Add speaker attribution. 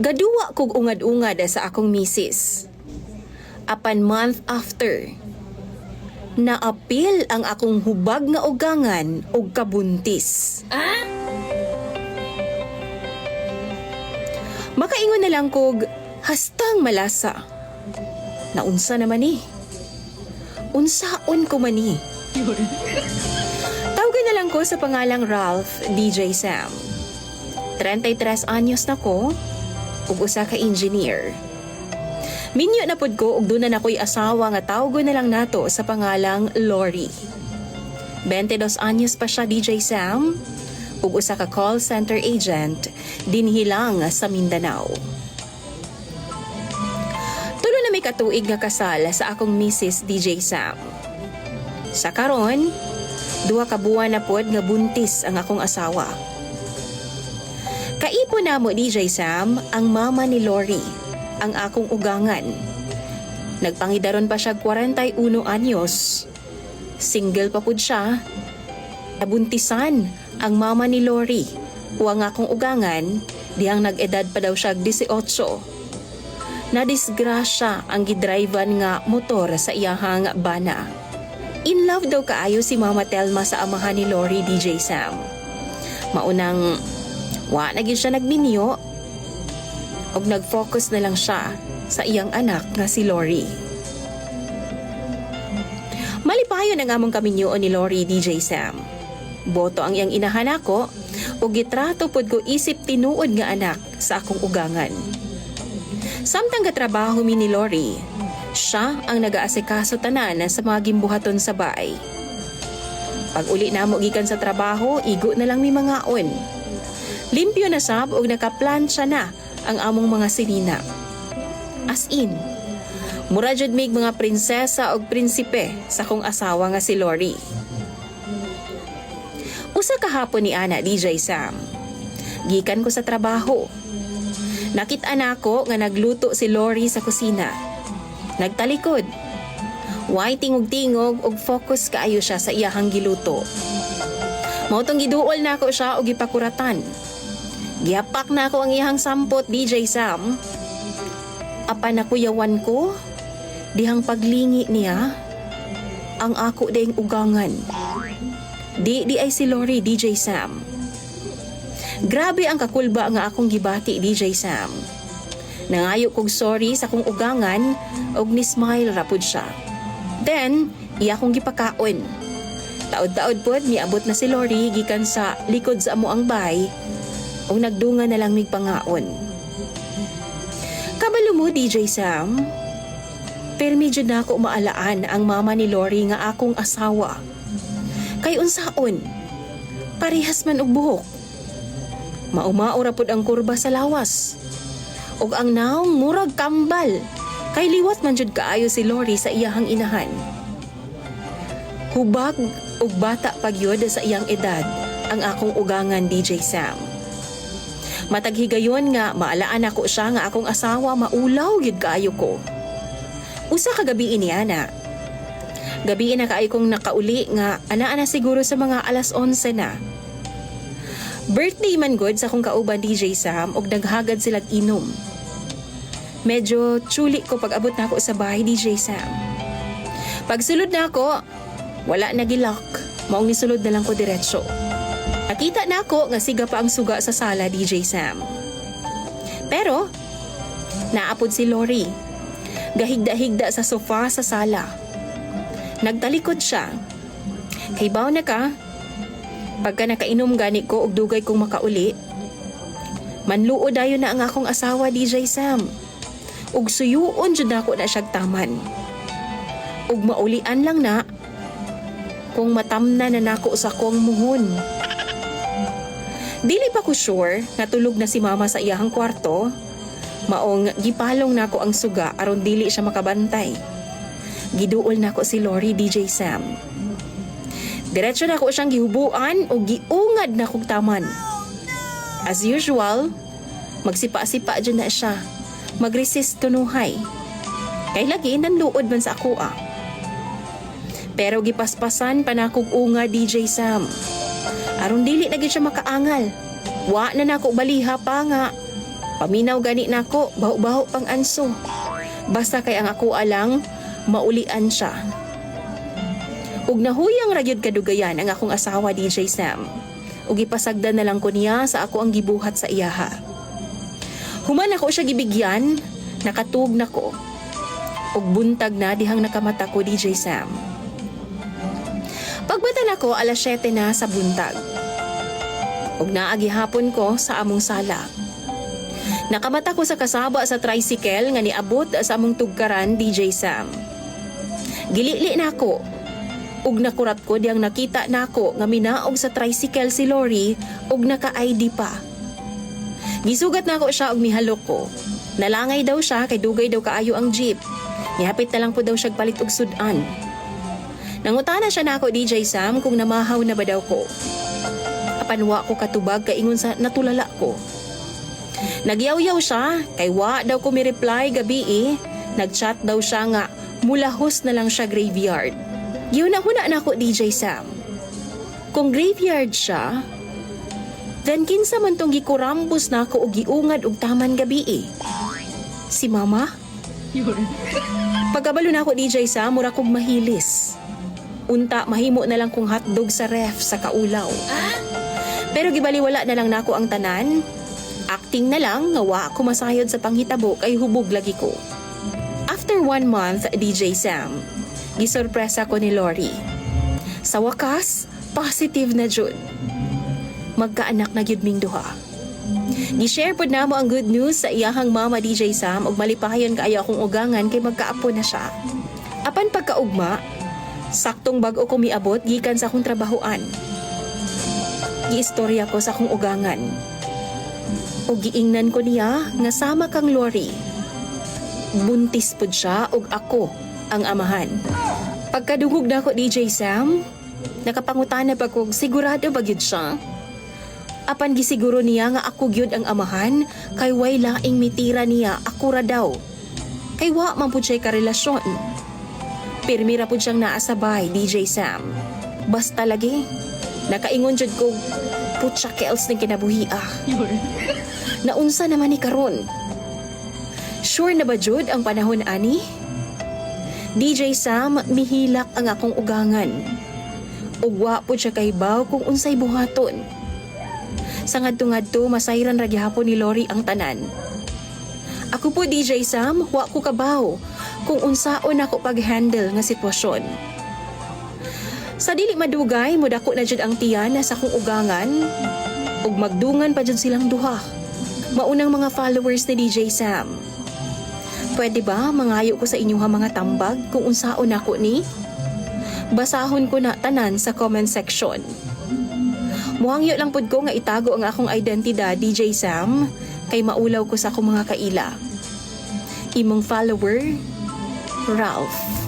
Speaker 1: Gaduwa kog ungad-ungad sa akong misis. Apan month after, naapil ang akong hubag nga ugangan og kabuntis.
Speaker 2: Ah?
Speaker 1: Makaingon na lang kog hastang malasa. Naunsa naman ni? Unsaon ko man ni? Tawagan na lang ko sa pangalang Ralph DJ Sam. 33 anyos na ko ug usa ka engineer. Minyo na pud ko ug doon na nakoy asawa nga tawgon na lang nato sa pangalang Lori. 22 anyos pa siya DJ Sam ug usa ka call center agent dinhilang sa Mindanao. Tulo na may katuig nga kasal sa akong Mrs. DJ Sam. Sa karon, duha ka buwan na pod nga buntis ang akong asawa. Kaipo na mo DJ Sam ang mama ni Lori, ang akong ugangan. Nagpangidaron pa siya 41 anyos. Single pa pud siya. Nabuntisan ang mama ni Lori. Huwag akong ugangan, dihang nag-edad pa daw siya 18. Nadisgrasya ang gidrivean nga motor sa iyahang bana. In love daw kaayo si Mama Telma sa amahan ni Lori DJ Sam. Maunang wa na gyud siya nagminyo og nag-focus na lang siya sa iyang anak nga si Lori. Malipayon ang among kaminyo ni Lori DJ Sam. Boto ang iyang inahan ako o gitrato pod ko isip tinuod nga anak sa akong ugangan. Samtang gatrabaho mi ni Lori, siya ang nagaasikaso tanan sa mga gimbuhaton sa baay. Pag uli na mo gikan sa trabaho, igo na lang mi mangaon. Limpyo na sab og nakaplansya na ang among mga sinina. As in, mura jud mig mga prinsesa og prinsipe sa kong asawa nga si Lori. Usa kahapon ni Ana DJ Sam. Gikan ko sa trabaho. Nakita na ako nga nagluto si Lori sa kusina. Nagtalikod. Way tingog-tingog og focus kaayo siya sa iyahang giluto. Mautong giduol na ako siya og gipakuratan. Gihapak na ako ang iyahang sampot DJ Sam. Apan nakuyawan ko, dihang paglingi niya, ang ako daing ugangan. Di di ay si Lori DJ Sam. Grabe ang kakulba nga akong gibati DJ Sam. Nangayo kog sorry sa kong ugangan og ni smile rapud siya. Then, iya kong gipakaon. Taod-taod pod miabot na si Lori gikan sa likod sa amo ang bay og nagdunga na lang mig pangaon. Kabalo mo DJ Sam? Pero medyo na ako maalaan ang mama ni Lori nga akong asawa. Kay unsaon? Parehas man og buhok. Maumaura pud ang kurba sa lawas. Ug ang naong murag kambal. Kay liwat man jud kaayo si Lori sa iyahang inahan. Hubag ug bata pagyod sa iyang edad ang akong ugangan DJ Sam matag higayon nga maalaan ako siya nga akong asawa maulaw gyud kaayo ko usa ka gabi ini ana Gabi na kaay kong nakauli nga ana-ana siguro sa mga alas 11 na. Birthday man good sa kong kauban DJ Sam og naghagad silag inom. Medyo chuli ko pag abot na sa bahay DJ Sam. Pagsulod na ako, wala na gilak. Maong nisulod na lang ko diretsyo. Nakita na ako nga siga pa ang suga sa sala DJ Sam. Pero, naapod si Lori. Gahigda-higda sa sofa sa sala. Nagtalikod siya. Kay baw na ka, pagka nakainom gani ko og dugay kong makauli, manluo dayo na ang akong asawa DJ Sam. Ug suyuon jud nako na siyag taman. Ug maulian lang na kung matamna na nako sa kong muhon. Dili pa ko sure nga tulog na si mama sa iyahang kwarto. Maong gipalong nako ang suga aron dili siya makabantay giduol na ko si Lori DJ Sam. Diretso na ko siyang gihubuan o giungad na kong taman. As usual, magsipa-sipa dyan na siya. Mag-resist tunuhay. Kay lagi nanluod man sa ako ah. Pero gipaspasan pa na kong unga DJ Sam. Aron dili na siya makaangal. Wa na nako baliha pa nga. Paminaw gani nako, baho-baho pang anso. Basta kay ang ako alang maulian siya. Ug nahuyang ragyod kadugayan ang akong asawa DJ Sam. Ug ipasagdan na lang ko niya sa ako ang gibuhat sa iyaha. Human ako siya gibigyan, nakatug na ko. Ug buntag na dihang nakamata ko DJ Sam. Pagbatan ako alas 7 na sa buntag. Ug naagi hapon ko sa among sala. Nakamata ko sa kasaba sa tricycle nga niabot sa among tugkaran DJ Sam. Gilili na ako. Ug nakurat ko diyang nakita na ako nga minaog sa tricycle si Lori ug naka-ID pa. Gisugat na ako siya og mihalok ko. Nalangay daw siya kay dugay daw kaayo ang jeep. Nihapit na lang po daw siya palit og sudan. Nangutana siya na ako DJ Sam kung namahaw na ba daw ko. Apanwa ko katubag kay ingon sa natulala ko. Nagyaw-yaw siya, kay wa daw ko mi-reply gabi eh. Nag-chat daw siya nga, mulahos na lang siya graveyard. Yun na huna na ako DJ Sam. Kung graveyard siya, then kinsa man tong gikurambos na ako og giungad og taman gabi eh. Si mama? Pagkabalo na ako DJ Sam, mura kog mahilis. Unta, mahimo na lang kong hotdog sa ref sa kaulaw. Pero gibaliwala na lang nako ang tanan. Acting na lang, nga wa ako masayod sa panghitabo kay hubog lagi ko. After one month, DJ Sam, gisurpresa ko ni Lori. Sa wakas, positive na jud. Magkaanak na gyud ming duha. Gi-share pod namo ang good news sa iyahang mama DJ Sam ug malipahayon kaayo akong ugangan kay magkaapo na siya. Apan pagkaugma, saktong bag-o ko miabot gikan sa akong trabahoan. Giistorya ko sa akong ugangan. O giingnan ko niya nga sama kang Lori. Buntis pod siya ug ako ang amahan. Pagkadungog na ako DJ Sam, nakapangutana pa kog sigurado ba gyud siya? Apan gisiguro niya nga ako gyud ang amahan kay way laing mitira niya ako ra daw. Kay wa man pud siya karelasyon. Pirmi ra pud siyang naasabay DJ Sam. Basta lagi nakaingon jud ko putya kels ning kinabuhi ah. Naunsa naman ni karon? Sure na ba jud ang panahon ani? DJ Sam mihilak ang akong ugangan. Ug wa pud siya kahibaw kung unsay buhaton. Sa ngadto-ngadto masayran ra gihapon ni Lori ang tanan. Ako po DJ Sam, wa ko kabaw kung unsaon ako pag-handle nga sitwasyon. Sa dili madugay, mudako na jud ang tiyan sa akong ugangan ug magdungan pa jud silang duha. Maunang mga followers ni DJ Sam. Pwede ba mangayo ko sa inyo ha mga tambag kung unsaon ako ni? Basahon ko na tanan sa comment section. Muhangyo lang pud ko nga itago ang akong identidad DJ Sam kay maulaw ko sa akong mga kaila. Imong follower, Ralph.